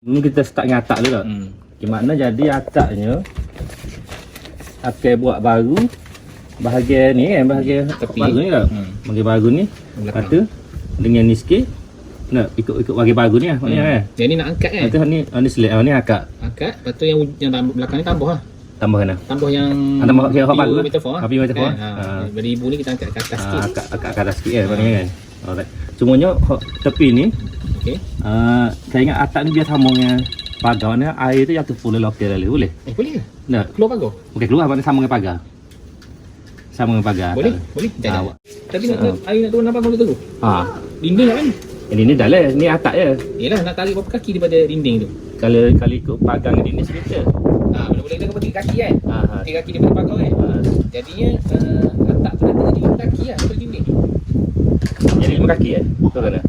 Ni kita start dengan atak dulu tak? Hmm. Gimana jadi ataknya Akan buat baru Bahagian ni kan, bahagian Tepi. baru ni tak? Hmm. Bahagian baru ni Lepas tu Dengan ni sikit Nak ikut-ikut bahagian baru ni lah maknanya kan Yang ni nak angkat kan? Lepas tu ni, oh, ni select, oh, ni akak Angkat, lepas tu yang, yang tambah, belakang ni tambah lah. Tambahkan lah Tambah yang Ah, tambah kira hot baru lah. metafor Ah, pure metafor. Ha, Ah. Beribu ni kita angkat ke atas Ah, sikit. akak, akak, akak dah sikit kan maknanya kan Alright Cumanya hot tepi ni Okey. uh, Saya ingat atak ni biar sambung dengan pagar ni Air tu jatuh full lokal lalu boleh? Eh, boleh ke? Tak? Keluar pagar? Okey keluar mana sambung dengan pagar Sambung dengan pagar Boleh? tak? Boleh? Ah, Jangan. awak. Tapi nak, nak, air nak turun apa kalau tu? Ha. Dinding kat mana? Ini ni dah lah, ni atak je. Yelah, nak tarik berapa kaki daripada dinding tu? Kalau kalau ikut pagar ni ni semeter. Ha, boleh-boleh kita kena tiga kaki kan? Ha ha. Tiga kaki daripada pagar kan? ha. Jadinya, uh, atap tu jadi lima kaki lah daripada dinding. Jadi lima kaki eh. Betul kan?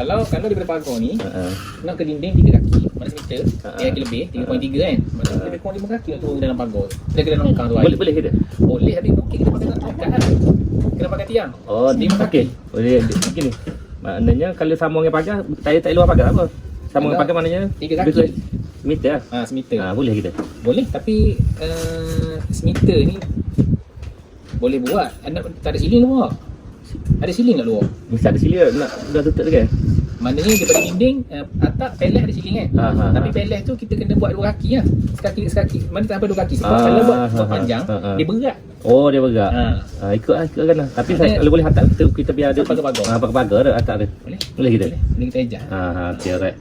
Kalau kalau daripada pagar ni, ha. nak ke dinding tiga kaki, mana semeter, Ha, tiga kaki lebih, 3.3 kan? Mana Ha. lebih kurang lima kaki nak turun ke dalam pagar. Dia ke dalam longkang tu. Boleh boleh dia? Boleh, tapi mungkin kita pakai angkat lah. Kena pakai tiang. Oh, Lima lima kaki. Boleh begini. Maknanya kalau sambung dengan pagar, tak tak luar pagar apa? Sambung dengan pagar maknanya tiga kaki. Meter lah. Ha, semeter. Ha, boleh kita. Boleh, tapi uh, semeter ni boleh buat. Anda tak ada siling luar. Ada siling tak luar? Mesti ada sila nak dah tutup tu kan? Maknanya daripada dinding, uh, atap peles ada siling kan? Ha, Tapi ha. peles tu kita kena buat dua kaki lah. Sekaki, sekaki. Mana tak sampai dua kaki. Sebab Ah, kalau buat, buat panjang, ha. dia berat. Oh, dia bergerak. Ha. Ha, ikut lah, ikut kan lah. Tapi saya kalau boleh hantar kita, kita biar ada Pakai pagar. Ha, pakai pagar ada atak dia. Boleh? Boleh kita? Boleh. Boleh kita ejar. Ha, ha, okay, alright.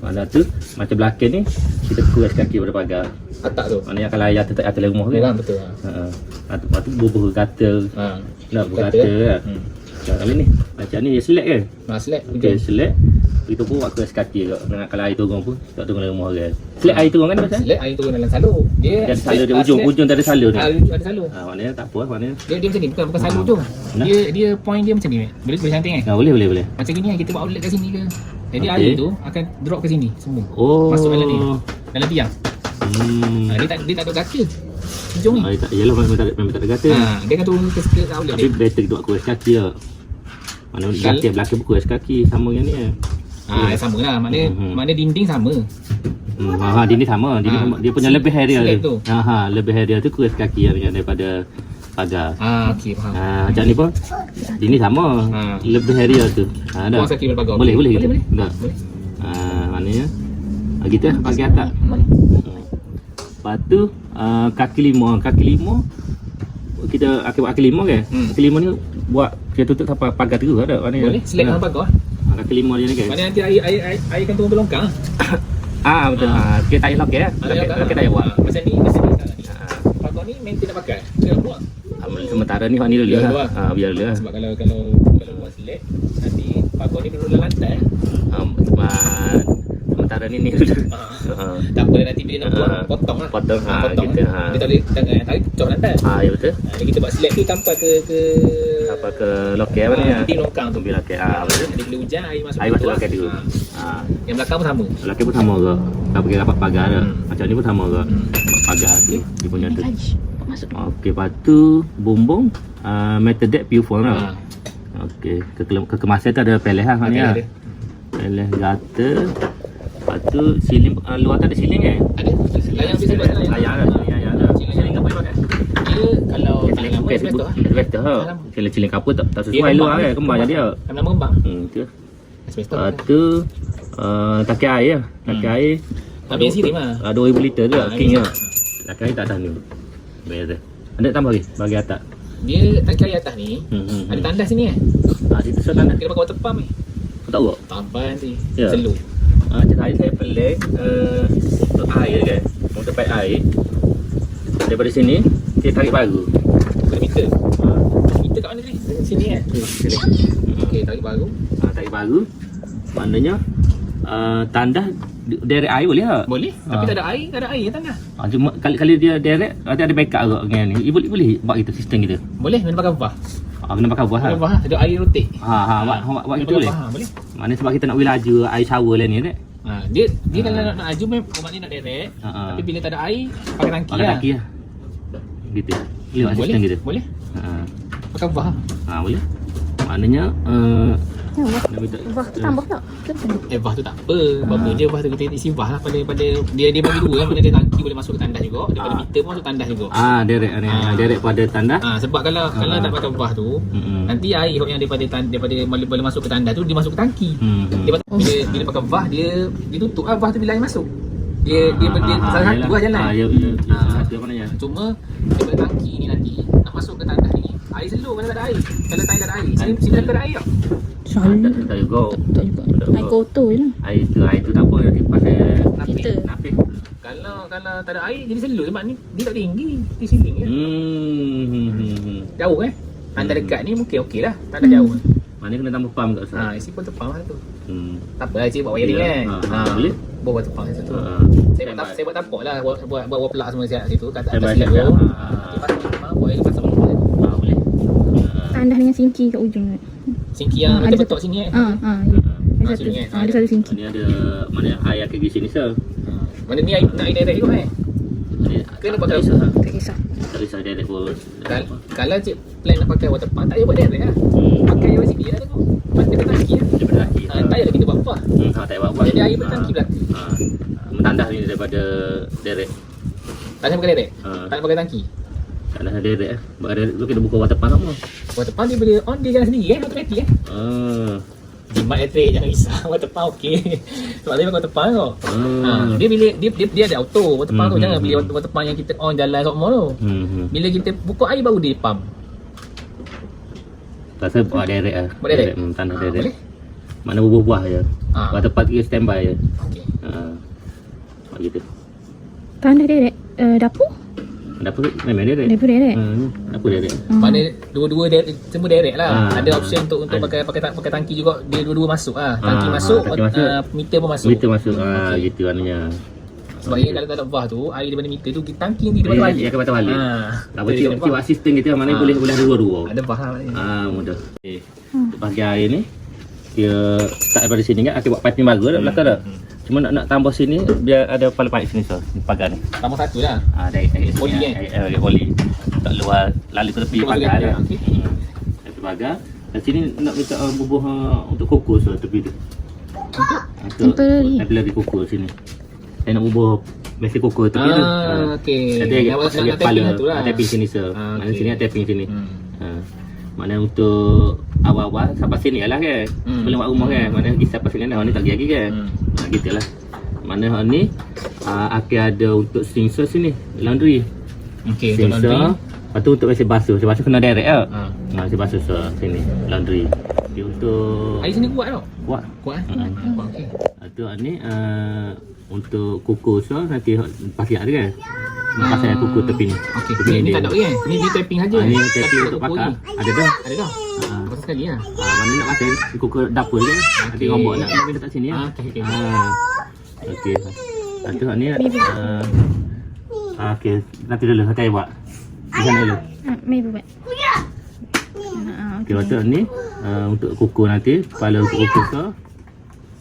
Mana tu, macam belakang ni, kita kuas kaki pada pagar. Atak tu. Maknanya kalau air jatuh tak jatuh dalam rumah kan? Memang betul. Ha. Ha. Lepas tu, bubuh kata, Ha. nak Kata, kan? Hmm. Kali ni, macam ni dia select kan? Ha, select. Okay, select. Kita pun buat kuas kaki juga. Dengan kalau air turun pun, tak turun dalam rumah kan? Select air turun kan pasal? Select air turun dalam salur. Dia Dia ada salur dia, ah, ujung, select- ujung tak ada salur dia. Ah, ujung ada salur. Ha, maknanya tak apa maknanya. Dia dia macam ni, bukan bukan salur tu. Dia dia point dia macam ni. Boleh boleh cantik kan? Ha, boleh, boleh, boleh. Macam gini kan kita buat outlet kat sini ke. Jadi Okey. air tu akan drop ke sini semua. Oh. Masuk dalam ni. Dalam tiang. Hmm. Ha, dia tak dia tak ada kaki. Hujung ni. Ah, tak, yelah memang tak ada, memang tak ada kata. Ha, dia akan turun ke ke outlet Tapi dia. better buat kuas kaki lah. Mana Kal- belakang pun kuas kaki sama yang ni lah. Ha, sama lah. Maknanya Mhm. maknanya dinding sama. Hmm, ha, ni sama. Dia, ni Ha. sama. dia punya lebih area dia. tu. Ha, ha, lebih area tu kuas kaki lah dengan daripada pagar. Ha, okey faham. Ha, macam ni pun. Ni sama. Ha. Lebih area tu. Ha, dah. Kuas kaki pagar. Boleh, boleh. Boleh, boleh. Dah. Boleh. Ha, maknanya. Ha, kita bagi atas. Boleh. Lepas tu uh, kaki lima Kaki lima Kita akan buat kaki lima kan Hmm. Kaki lima ni Buat Kita tutup sampai pagar terus ada mana Boleh. Select dalam pagar. ha, Kaki lima dia ni kan Maknanya nanti air air air, air akan turun ke longkang. Ah betul ah. Kita tak lock ya Ha, kita tak buat Ha, Macam ni macam ni sekarang ni. Ha. Pagar ni main tidak pakai. Dia buat. Ah, Sementara ni hak ni dulu lah ah, Biar dulu lah Sebab kalau kalau kalau buat select nanti pagar ni duduk dalam lantai. ah, ah, Sementara ni ni dulu Ha. Ah, Tak apa nanti bila nak buat Ah. potong lah. Potong, Ha, ah, potong. lah. ah. Dia tak boleh tangan tarik cop lantai. ah, ya betul Ha, jadi kita buat select tu tanpa ke ke Apa ke loket mana ya di longkang tu. Ambil loket ah, betul Jadi bila hujan air masuk. Air masuk loket lah. dulu Ha. ah. Yang belakang pun sama. Lelaki pun sama ke? Tak pergi dapat pagar dah. Hmm. Macam ni pun sama ke? Hmm. Pagar tu. Dia punya tu. Masuk. Okey, lepas tu bumbung uh, metal deck pure form Ha. lah. Okey, ke kekemasan tu ada peles lah Ada, maknanya. ada. Peles gata. Tu siling uh, luar tu ada siling kan? Ada. Layang biasa buat layang. Layang ada, ada. Siling kapal pakai. Dia kalau tak Siling lama kapal sebab tu. Asbestos ha. Dalam. Siling siling kapal tak tak Dia sesuai luar kan, kembang jadi ah. Nama kembang. Hmm, tu. Asbestos. Lepas tu uh, taki air lah. Hmm. air. Tapi yang sirim lah. Ah, 2000 liter tu lah, Ah, king lah. Laki air tak tahan ni. Bayar tu. Ada tambah lagi bagi atas. Dia tangki air atas ni Hmm, hmm, ada hmm. tandas sini kan. Ah, situ saya tanda. Kita pakai water pump ni. Kau tak buat? Tambah nanti. Ya. Selu. Ah, cerita air saya pelik uh, untuk air kan. Untuk paik air. Daripada sini, kita tarik baru. Berapa meter? Ah, Meter kat mana ni? Sini kan. sini. Okey, tarik baru. Ah, tarik baru. Maknanya uh, tandas di- direct air boleh tak? Boleh. Tapi Ah. tak ada air, tak ada air tandas. Ah, cuma kali kali dia direct ada ada backup agak dengan ni. Boleh boleh buat itu sistem kita. Boleh, kena pakai apa? Ah, kena pakai buah ha. Pakai apa? Ada air rotate. Ha ha buat buat, buat itu boleh. Ha, boleh. Mana sebab kita nak bagi laju air shower lah ni kan. Ha, dia dia Ah. kalau nak, nak aju memang maknanya nak direct. Ha, ha. Tapi bila tak ada air, pakai tangki Pakai lah. kaki lah. Gitu. Lewat boleh, sistem kita. boleh. Ha. Pakai apa? Ha boleh. Maknanya uh, Ya, tu tambah tak? Eh bah tu tak apa. Apa dia bah tu kita isi bah lah pada pada dia dia bagi dua kan. Mana dia tangki boleh masuk ke tandas juga. Daripada Ah. meter pun masuk tandas juga. Ah, derek ni. Ah. Derek pada tanda. Ah sebab kalau kalau Ah. tak pakai bah tu Hmm. nanti air yang daripada tan, daripada boleh, boleh masuk ke tandas tu dia masuk ke tangki. Hmm. Dia bila bila pakai bah dia dia tutup ah bah tu bila air masuk. Dia dia, dia, Ah, salah satu lah jalan. Ah, ya, ya, ya, Ah. salah satu apa namanya? Cuma daripada tangki ni nanti nak masuk ke tandas ni air slow kalau tak ada air. Kalau tak ada air. Sini sini tak ada air. Ah, tak, juga. Tak juga. Air kotor je lah. Air tu, air tu tak apa. Dia pakai. Kita. napik. Kalau kalau tak ada air jadi slow sebab ni dia tak tinggi. Di sini je. Hmm. Jauh eh. Antara Hmm. dekat ni mungkin okey lah. Tak ada jauh. Mana kena tambah pam kat sana. Ha, isi pun tepang lah tu. Hmm. Tak apa cik buat wiring Ya. kan. Ha, ha, boleh. Buat tepang kat situ. Ah. Saya buat saya buat tapak lah buat buat buat, buat pelak semua siap situ kat atas tu. Nanti pasang tepang buat wiring pasang balik. Ah, boleh. Ah. Tandas dengan sinki kat ujung ni. Singki yang Ah, ada satu. sini eh. Ah, ya. Ada satu. sini, ada satu sinki. Ni ada mana air akan sini sel. Ha. Mana ni air nak air direct juga eh. Ni Kena tak pakai kisah. Tak kisah. Tak kisah dia ada pun. Kal kalau cik plan nak pakai water pump tak payah buat direct lah. Hmm. Pakai yang sini lah tu. Pasal dia tangki lah. Daripada kaki. Ha, tak payah kita buat apa. Hmm, ha, tak payah buat. Jadi air bertangki belakang. Ha. Mentandah ni daripada derek. Tak payah pakai direct. Ha. Tak payah pakai tangki. Tak ada derek eh. Sebab derek tu kita buka water pump mau. Water pump dia boleh on dia jalan sendiri kan automatik eh. Ah. Jimat elektrik jangan risau water pump okey. Sebab pakai water pump tu. Hmm. Ha, dia bila dia, dia dia ada auto water pump tu Hmm, jangan hmm, beli water, water pump yang kita on jalan semua tu. Hmm. Bila kita buka air baru dia pump. Rasa buat derek lah. Buat direct? Hmm, tanah Ha, derek. boleh? Mana bubuh-buah je. Ha. Water pump kita standby je. Okey. Ha. Buat gitu. Tandas direct. Uh, dapur? Dapur memang derek. Dapur direct. Hmm. Dapur derek. Hmm. Mana dua-dua direct, semua direct lah. Ah. Ada option untuk untuk Ada. pakai pakai pakai tangki juga. Dia dua-dua masuk ah. Tangki Ah, masuk, tangki masuk. ah, meter pun masuk. Meter masuk. Ha, Okey. gitu maknanya. Sebab dia kalau tak ada vah tu, air daripada meter tu, kita tangki nanti dia Dia, balik dia akan patah balik. Ha. Tak apa cik, cik asisten kita mana Ah. boleh boleh ada dua-dua. Ada vah lah. Ah mudah. Eh, Hmm. untuk bahagian air ni dia start daripada sini kan akan buat piping baru dah belakang dah. Hmm. Cuma nak nak tambah sini biar ada kepala pipe sini so, ni pagar ni. Tambah satu lah. Ah dari dari Oli, sini. eh? Eh, eh, oli. Tak luar lalu ke tepi pagar lah. okey. Hmm. Tepi pagar. Dan sini nak minta uh, bubuh uh, untuk kukus uh, tepi tu. Untuk Temporary. temporary kukus sini. Saya nak bubuh mesin kukus tepi tu. Ah, okey. Nanti Yang nak tapping kepala. tu lah. Ah, tapping sini sir. Ah, Mana okey. sini ada tapping sini. Hmm. Ha. Mana untuk awal-awal sampai sini lah kan. Hmm. Sebelum buat rumah kan. Mana pergi sampai sini dah ni tak pergi lagi kan. Hmm. Ha gitulah. Mana hak ni uh, akan ada untuk sensor sini laundry. Okey, untuk laundry. Sensor. Lepas tu untuk mesin basuh. Mesin basuh kena direct lah. Ha. Ha, mesin basuh so, sini laundry. Dia untuk Air sini kuat tau. kuat. Kuat eh? Hmm. Kuat okey. Hak ni uh, untuk kukus so, nanti hak pasir ada kan. Pasal Ah. kukus tepi ni. Okey. Tepi Ni, ni tak ada kan? Ni dia tapping saja. Ha, ni ada untuk kuku bakar. ni. Ada dah. Ada dah. Ha. Pasal sekali lah. Ah, mana nak pasang kukur dapur je. Nanti Okey. rombok nak ambil dekat sini Ah, ah. okey, okey. Ah. Okey. Satu ni ah. ah, okey, nanti dulu saya buat. Sana dulu. Ah, Mei buat. Ah, Okey, lepas tu hak ni ah, untuk kukur nanti, kepala untuk kukur tu.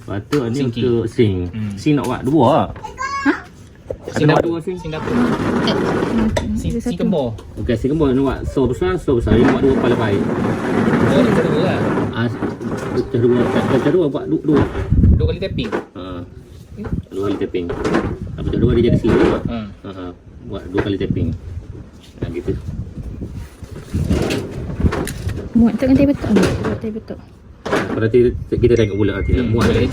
Lepas tu hak ni Sinking. untuk sing. Hmm. Sing nak buat dua ah. Ada Sing buat dapur. dua sing. Sing dapur. Sing satu. kembor. Okey, sing kembali nak buat so besar, so besar. Ini buat dua kepala baik. Oh, ni satu lah. Ah, pecah dua, pecah dua buat dua. dua. Dua kali tapping. Ah. Dua kali tapping. Apa dua dia jadi sini buat. Ha. Ha, buat dua kali tapping. Ha, gitu. Muat tak ni? Buat table top. Berarti kita tengok pula nanti. Hmm, Muat boleh Ha, ni.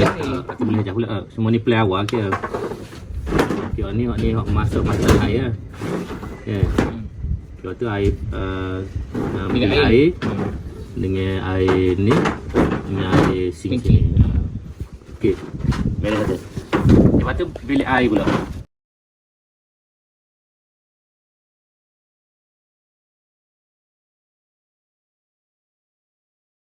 kita boleh ajak pula. Semua ni plan awal ke. Okey, ni ni hak masuk masuk air lah. Ya. Lepas tu air uh, bila air. air dengan air ni dengan air sing Sinking. sini. Okey. Beres ada. Lepas tu bilik air pula.